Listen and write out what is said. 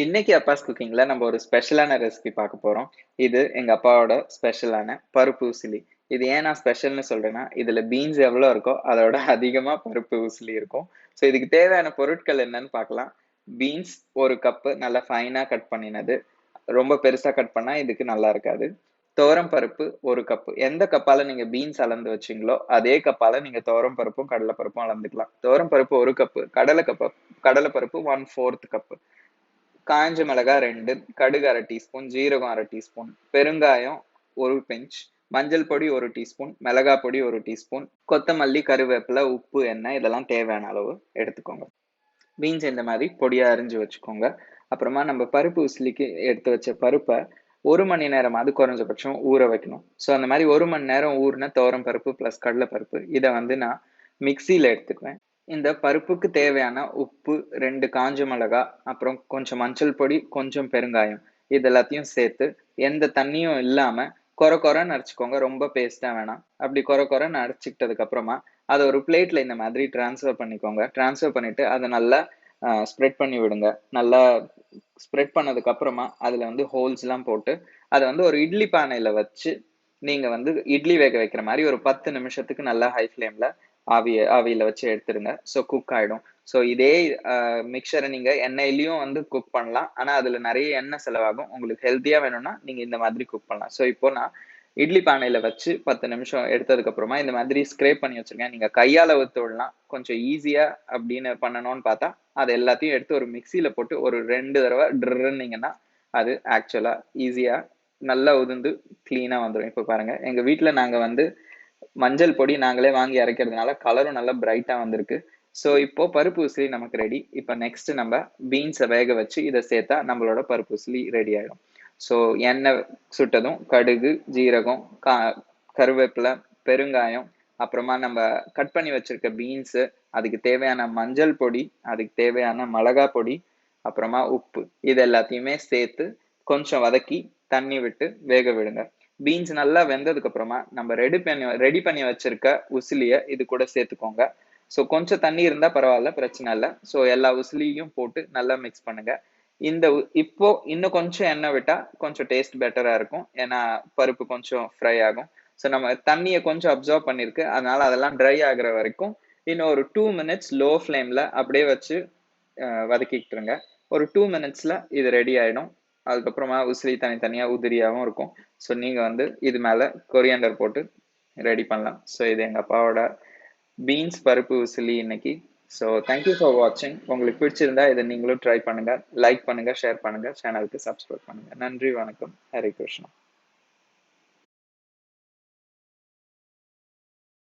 இன்னைக்கு அப்பாஸ் குக்கிங்ல நம்ம ஒரு ஸ்பெஷலான ரெசிபி பார்க்க போறோம். இது எங்க அப்பாவோட ஸ்பெஷலான பருப்பு உசிலி. இது ஏன் நான் ஸ்பெஷல்னு சொல்றேன்னா இதுல பீன்ஸ் எவ்வளோ இருக்கோ அதோட அதிகமா பருப்பு உசிலி இருக்கும். ஸோ இதுக்கு தேவையான பொருட்கள் என்னன்னு பார்க்கலாம். பீன்ஸ் ஒரு கப்பு நல்லா ஃபைனா கட் பண்ணினது. ரொம்ப பெருசா கட் பண்ணா இதுக்கு நல்லா இருக்காது. துவரம் பருப்பு ஒரு கப்பு எந்த கப்பால நீங்க பீன்ஸ் அளந்து வச்சீங்களோ அதே கப்பால நீங்க துவரம் பருப்பும் கடலை பருப்பும் அளந்துக்கலாம். துவரம் பருப்பு ஒரு கப்பு கடலை கப்பு கடலை பருப்பு ஒன் ஃபோர்த் கப்பு காஞ்ச மிளகாய் ரெண்டு கடுகு அரை டீஸ்பூன் ஜீரகம் அரை டீஸ்பூன் பெருங்காயம் ஒரு பிஞ்ச் மஞ்சள் பொடி ஒரு டீஸ்பூன் மிளகாய் பொடி ஒரு டீஸ்பூன் கொத்தமல்லி கருவேப்பிலை உப்பு எண்ணெய் இதெல்லாம் தேவையான அளவு எடுத்துக்கோங்க. பீன்ஸ் இந்த மாதிரி பொடியாக அரிஞ்சு வச்சுக்கோங்க. அப்புறமா நம்ம பருப்பு உசிலிக்கு எடுத்து வச்ச பருப்பை ஒரு மணி நேரமாவது குறைஞ்சபட்சம் ஊற வைக்கணும். ஸோ அந்த மாதிரி ஒரு மணி நேரம் ஊறின துவரம் பருப்பு ப்ளஸ் கடலை பருப்பு இதை வந்து நான் மிக்சியில் எடுத்துக்குவேன். இந்த பருப்புக்கு தேவையான உப்பு ரெண்டு காஞ்ச மிளகா அப்புறம் கொஞ்சம் மஞ்சள் பொடி கொஞ்சம் பெருங்காயம். இது எல்லாத்தையும் சேர்த்து எந்த தண்ணியும் இல்லாமல் கொர கொரன்னு அரைச்சிக்கோங்க. ரொம்ப பேஸ்ட்டாக வேணாம். அப்படி கொர கொரன்னு அரைச்சிக்கிட்டதுக்கு அப்புறமா அதை ஒரு பிளேட்ல இந்த மாதிரி டிரான்ஸ்ஃபர் பண்ணிக்கோங்க. டிரான்ஸ்ஃபர் பண்ணிட்டு அதை நல்லா ஸ்ப்ரெட் பண்ணி விடுங்க. நல்லா ஸ்ப்ரெட் பண்ணதுக்கு அப்புறமா அதுல வந்து ஹோல்ஸ்லாம் போட்டு அதை வந்து ஒரு இட்லி பானையில வச்சு நீங்க வந்து இட்லி வேக வைக்கிற மாதிரி ஒரு பத்து நிமிஷத்துக்கு நல்லா ஹை ஃப்ளேம்ல ஆவிய ஆவியில் வச்சு எடுத்துருங்க ஸோ குக் ஆகிடும் ஸோ இதே மிக்சரை நீங்கள் எண்ணெயிலையும் வந்து குக் பண்ணலாம். ஆனால் அதில் நிறைய எண்ணெய் செலவாகும். உங்களுக்கு ஹெல்த்தியாக வேணும்னா நீங்கள் இந்த மாதிரி குக் பண்ணலாம். ஸோ இப்போ நான் இட்லி பானையில் வச்சு பத்து நிமிஷம் எடுத்ததுக்கப்புறமா இந்த மாதிரி ஸ்க்ரேப் பண்ணி வச்சுருக்கேன். நீங்கள் கையால் ஊத்து விடலாம் கொஞ்சம் ஈஸியாக அப்படின்னு பண்ணணும்னு பார்த்தா அது எல்லாத்தையும் எடுத்து ஒரு மிக்சியில் போட்டு ஒரு ரெண்டு தடவை ட்ருன்னீங்கன்னா அது ஆக்சுவலாக ஈஸியாக நல்லா உதிர்ந்து க்ளீனாக வந்துடும் இப்போ பாருங்கள் எங்கள் வீட்டில் நாங்கள் வந்து மஞ்சள் பொடி நாங்களே வாங்கி அரைக்கிறதுனால கலரும் நல்லா பிரைட்டா வந்திருக்கு. ஸோ இப்போ பருப்பு உசிலி நமக்கு ரெடி இப்போ நெக்ஸ்ட் நம்ம பீன்ஸை வேக வச்சு இதை சேர்த்தா நம்மளோட பருப்பு உசிலி ரெடி ஆயிடும். ஸோ எண்ணெய் சுட்டதும் கடுகு ஜீரகம் கா கருவேப்பிலை பெருங்காயம் அப்புறமா நம்ம கட் பண்ணி வச்சிருக்க பீன்ஸு அதுக்கு தேவையான மஞ்சள் பொடி அதுக்கு தேவையான மிளகா பொடி அப்புறமா உப்பு. இது எல்லாத்தையுமே சேர்த்து கொஞ்சம் வதக்கி தண்ணி விட்டு வேக விடுங்க. பீன்ஸ் நல்லா வெந்ததுக்கு அப்புறமா நம்ம ரெடி பண்ணி ரெடி பண்ணி வச்சிருக்க உசிலிய இது கூட சேர்த்துக்கோங்க. ஸோ கொஞ்சம் தண்ணி இருந்தா பரவாயில்ல பிரச்சனை இல்லை. ஸோ எல்லா உசிலியும் போட்டு நல்லா மிக்ஸ் பண்ணுங்க. இந்த இப்போ இன்னும் கொஞ்சம் எண்ணெய் விட்டா கொஞ்சம் டேஸ்ட் பெட்டரா இருக்கும். ஏன்னா பருப்பு கொஞ்சம் ஃப்ரை ஆகும். ஸோ நம்ம தண்ணியை கொஞ்சம் அப்சர்வ் பண்ணிருக்கு அதனால அதெல்லாம் ட்ரை ஆகுற வரைக்கும் இன்னும் ஒரு டூ மினிட்ஸ் லோ ஃப்ளேம்ல அப்படியே வச்சு வதக்கிட்டுருங்க ஒரு டூ மினிட்ஸ்ல இது ரெடி ஆயிடும். அதுக்கப்புறமா உசிலி தனித்தனியாக உதிரியாகவும் இருக்கும். ஸோ நீங்கள் வந்து இது மேலே கொரியாண்டர் போட்டு ரெடி பண்ணலாம். ஸோ இது எங்கள் அப்பாவோட பீன்ஸ் பருப்பு உசிலி இன்னைக்கு. ஸோ தேங்க்யூ ஃபார் வாட்சிங் உங்களுக்கு பிடிச்சிருந்தா இதை நீங்களும் ட்ரை பண்ணுங்கள் லைக் பண்ணுங்கள் ஷேர் பண்ணுங்கள் சேனலுக்கு சப்ஸ்கிரைப் பண்ணுங்கள் நன்றி வணக்கம். ஹரே கிருஷ்ணா.